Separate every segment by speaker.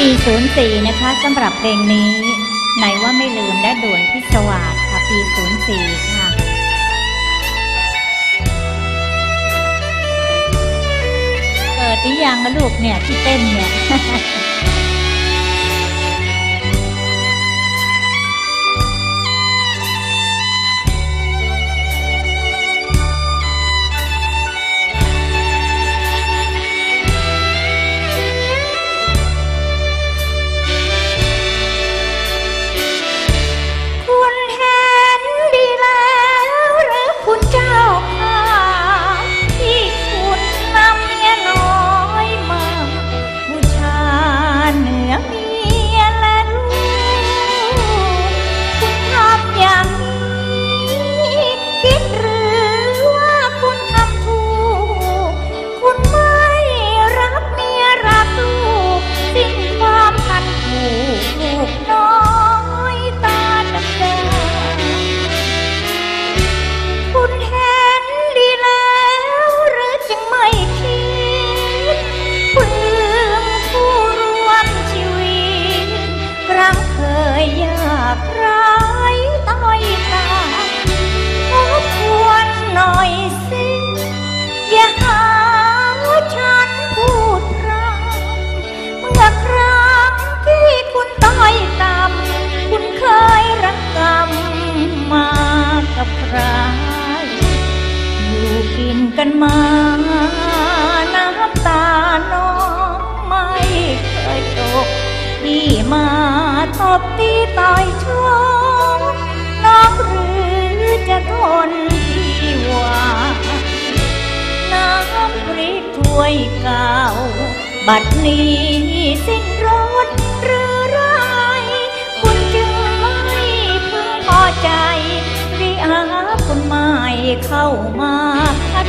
Speaker 1: ปี 04 นะคะสำหรับเพลงนี้ไหนว่าไม่ลืมและด่วนพิศวาสค่ะปี 04 ค่ะเกิดหรือยังนะลูกเนี่ยที่เต้นเนี่ย
Speaker 2: มาน้ำตาน้องไม่เคยตกที่มาตบตีต่อยชกน้องหรือจะทนที่ว่าน้ำพริกถ้วยเก่า บัดนี้สิ้นรสหรือไรคุณจึงไม่พึงพอใจรีอาคนใหม่เข้ามาคัน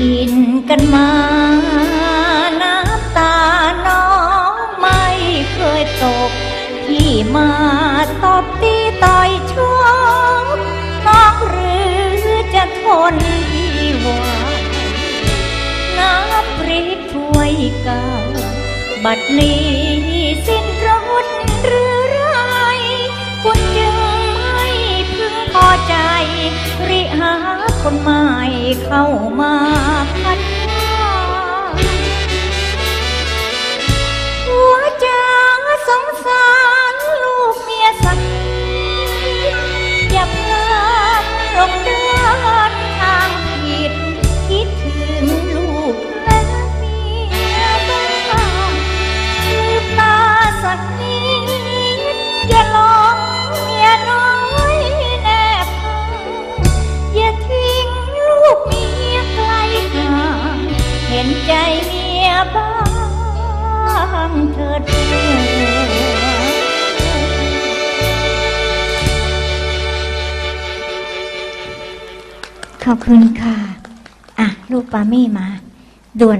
Speaker 2: กินกันมาน้ำตาน้องไม่เคยตก ที่มาตบตีต่อยชกน้องหรือจะทนที่ว่าน้ำพริกถ้วยเก่า บัดนี้สิ้นรสหรือ เข้ามา เถิดเถิด
Speaker 1: ขอบคุณค่ะ อะ ลูกปามี่มาด่วน